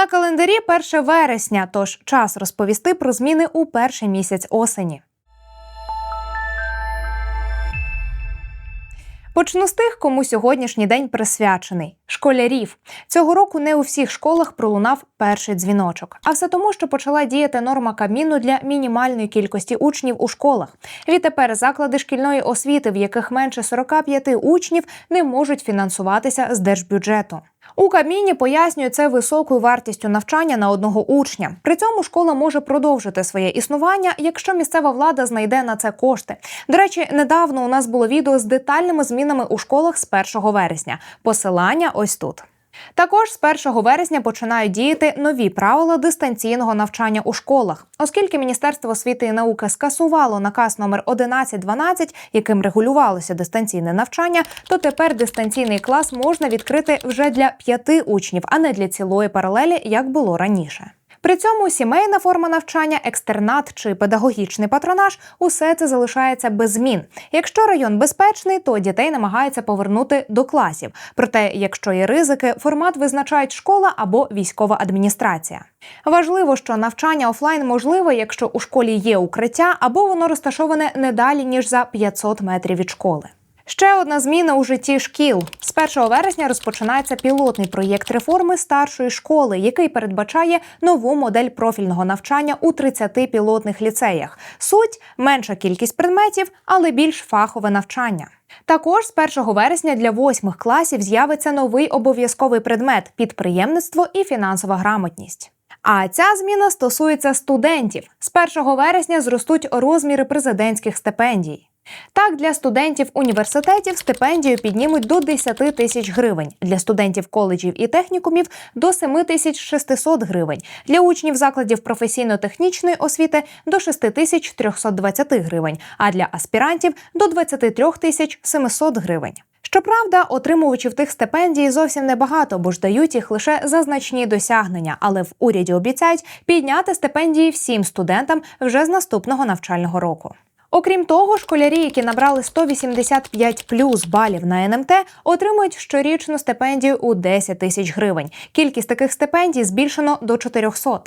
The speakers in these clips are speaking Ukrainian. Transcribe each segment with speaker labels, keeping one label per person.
Speaker 1: На календарі 1 вересня, тож час розповісти про зміни у перший місяць осені. Почну з тих, кому сьогоднішній день присвячений школярів. Цього року не у всіх школах пролунав перший дзвіночок. А все тому, що почала діяти норма Кабміну для мінімальної кількості учнів у школах. Відтепер заклади шкільної освіти, в яких менше 45 учнів, не можуть фінансуватися з держбюджету. У Кабміні пояснюють це високою вартістю навчання на одного учня. При цьому школа може продовжити своє існування, якщо місцева влада знайде на це кошти. До речі, недавно у нас було відео з детальними змінами у школах з 1 вересня. Посилання ось тут. Також з 1 вересня починають діяти нові правила дистанційного навчання у школах, оскільки Міністерство освіти і науки скасувало наказ номер 1112, яким регулювалося дистанційне навчання, то тепер дистанційний клас можна відкрити вже для п'яти учнів, а не для цілої паралелі, як було раніше. При цьому сімейна форма навчання, екстернат чи педагогічний патронаж усе це залишається без змін. Якщо район безпечний, то дітей намагаються повернути до класів. Проте, якщо є ризики, формат визначають школа або військова адміністрація. Важливо, що навчання офлайн можливе, якщо у школі є укриття або воно розташоване не далі ніж за 500 метрів від школи. Ще одна зміна у житті шкіл. З 1 вересня розпочинається пілотний проєкт реформи старшої школи, який передбачає нову модель профільного навчання у 30 пілотних ліцеях. Суть менша кількість предметів, але більш фахове навчання. Також з 1 вересня для восьмих класів з'явиться новий обов'язковий предмет підприємництво і фінансова грамотність. А ця зміна стосується студентів. З 1 вересня зростуть розміри президентських стипендій. Так, для студентів університетів стипендію піднімуть до 10 тисяч гривень, для студентів коледжів і технікумів до 7 тисяч 600 гривень, для учнів закладів професійно-технічної освіти до 6 тисяч 320 гривень, а для аспірантів до 23 тисяч 700 гривень. Щоправда, отримувачів тих стипендій зовсім небагато, бо ж дають їх лише за значні досягнення. Але в уряді обіцяють підняти стипендії всім студентам вже з наступного навчального року. Окрім того, школярі, які набрали 185 плюс балів на НМТ, отримують щорічну стипендію у 10 тисяч гривень. Кількість таких стипендій збільшено до 400.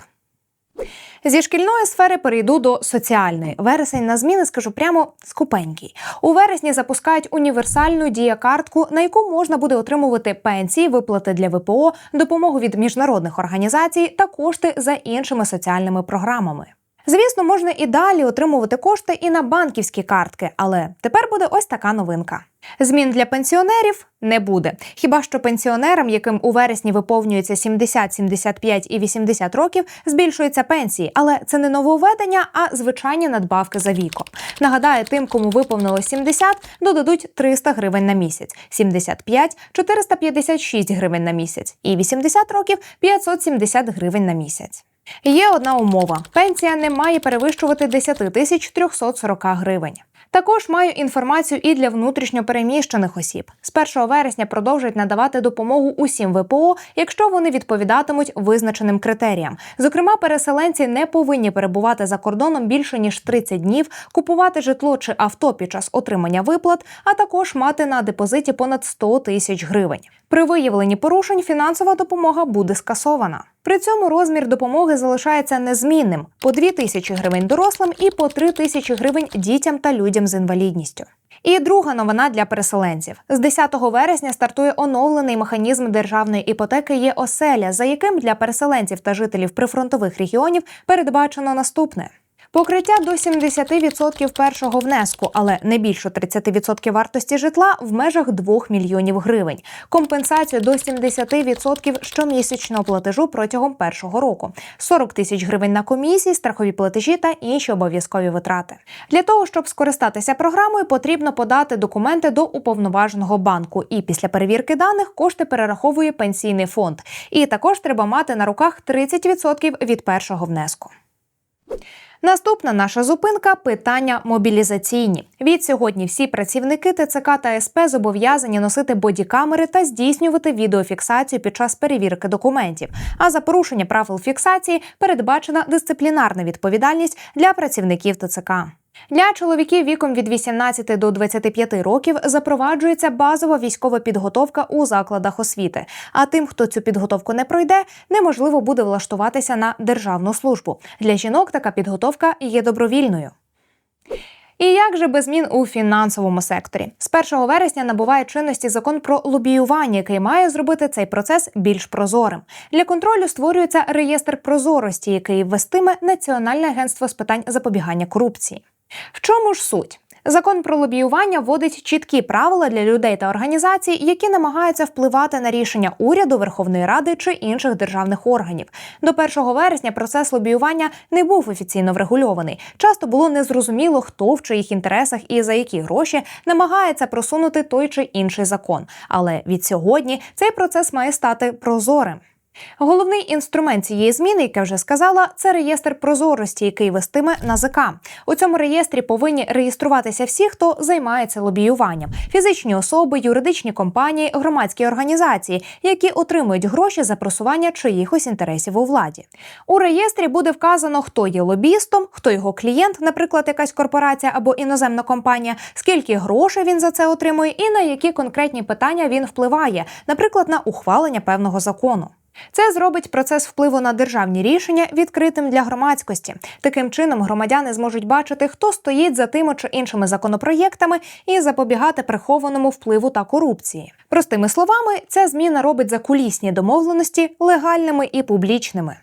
Speaker 1: Зі шкільної сфери перейду до соціальної. Вересень на зміни скажу прямо скупенький. У вересні запускають універсальну діякартку, на яку можна буде отримувати пенсії, виплати для ВПО, допомогу від міжнародних організацій та кошти за іншими соціальними програмами. Звісно, можна і далі отримувати кошти і на банківські картки, але тепер буде ось така новинка. Змін для пенсіонерів не буде. Хіба що пенсіонерам, яким у вересні виповнюється 70, 75 і 80 років, збільшуються пенсії, але це не нововведення, а звичайні надбавки за віком. Нагадаю, тим, кому виповнилось 70, додадуть 300 гривень на місяць, 75 – 456 гривень на місяць, і 80 років 570 гривень на місяць. Є одна умова: пенсія не має перевищувати 10 тисяч 340 гривень. Також маю інформацію і для внутрішньопереміщених осіб. З 1 вересня продовжують надавати допомогу усім ВПО, якщо вони відповідатимуть визначеним критеріям. Зокрема, переселенці не повинні перебувати за кордоном більше ніж 30 днів, купувати житло чи авто під час отримання виплат, а також мати на депозиті понад 100 тисяч гривень. При виявленні порушень фінансова допомога буде скасована. При цьому розмір допомоги залишається незмінним по 2 тисячі гривень дорослим і по 3 тисячі гривень дітям та людям з інвалідністю. І друга новина для переселенців з 10 вересня стартує оновлений механізм державної іпотеки є оселя, за яким для переселенців та жителів прифронтових регіонів передбачено наступне. Покриття до 70% першого внеску, але не більше 30% вартості житла в межах 2 мільйонів гривень. Компенсацію до 70% щомісячного платежу протягом першого року, 40 тисяч гривень на комісії, страхові платежі та інші обов'язкові витрати. Для того щоб скористатися програмою, потрібно подати документи до уповноваженого банку. І після перевірки даних кошти перераховує пенсійний фонд. І також треба мати на руках 30% від першого внеску. Наступна наша зупинка питання мобілізаційні. Від сьогодні всі працівники ТЦК та СП зобов'язані носити бодікамери та здійснювати відеофіксацію під час перевірки документів. А за порушення правил фіксації передбачена дисциплінарна відповідальність для працівників ТЦК. Для чоловіків віком від 18 до 25 років запроваджується базова військова підготовка у закладах освіти. А тим, хто цю підготовку не пройде, неможливо буде влаштуватися на державну службу. Для жінок така підготовка є добровільною. І як же без змін у фінансовому секторі? З 1 вересня набуває чинності закон про лобіювання, який має зробити цей процес більш прозорим. Для контролю створюється реєстр прозорості, який ввестиме Національне агентство з питань запобігання корупції. В чому ж суть? Закон про лобіювання вводить чіткі правила для людей та організацій, які намагаються впливати на рішення уряду, Верховної Ради чи інших державних органів. До 1 вересня процес лобіювання не був офіційно врегульований. Часто було незрозуміло, хто в чиїх інтересах і за які гроші намагається просунути той чи інший закон. Але від сьогодні цей процес має стати прозорим. Головний інструмент цієї зміни, як я вже сказала, це реєстр прозорості, який вестиме НАЗК. У цьому реєстрі повинні реєструватися всі, хто займається лобіюванням: фізичні особи, юридичні компанії, громадські організації, які отримують гроші за просування чиїхось інтересів у владі. У реєстрі буде вказано, хто є лобістом, хто його клієнт, наприклад, якась корпорація або іноземна компанія, скільки грошей він за це отримує, і на які конкретні питання він впливає, наприклад, на ухвалення певного закону. Це зробить процес впливу на державні рішення відкритим для громадськості. Таким чином громадяни зможуть бачити, хто стоїть за тими чи іншими законопроєктами і запобігати прихованому впливу та корупції. Простими словами, ця зміна робить закулісні домовленості легальними і публічними.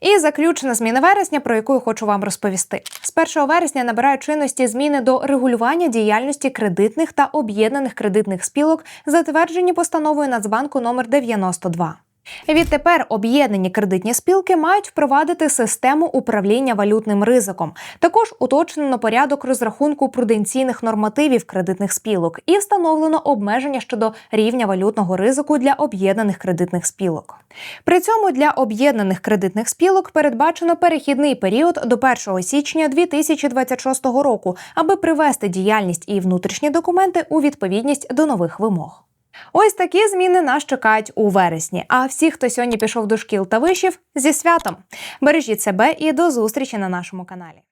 Speaker 1: І заключна зміна вересня, про яку я хочу вам розповісти. З 1 вересня набирають чинності зміни до регулювання діяльності кредитних та об'єднаних кредитних спілок, затверджені постановою Нацбанку номер 92. Відтепер об'єднані кредитні спілки мають впровадити систему управління валютним ризиком. Також уточнено порядок розрахунку пруденційних нормативів кредитних спілок і встановлено обмеження щодо рівня валютного ризику для об'єднаних кредитних спілок. При цьому для об'єднаних кредитних спілок передбачено перехідний період до 1 січня 2026 року, аби привести діяльність і внутрішні документи у відповідність до нових вимог. Ось такі зміни нас чекають у вересні. А всі, хто сьогодні пішов до шкіл та вишів, зі святом. Бережіть себе і до зустрічі на нашому каналі.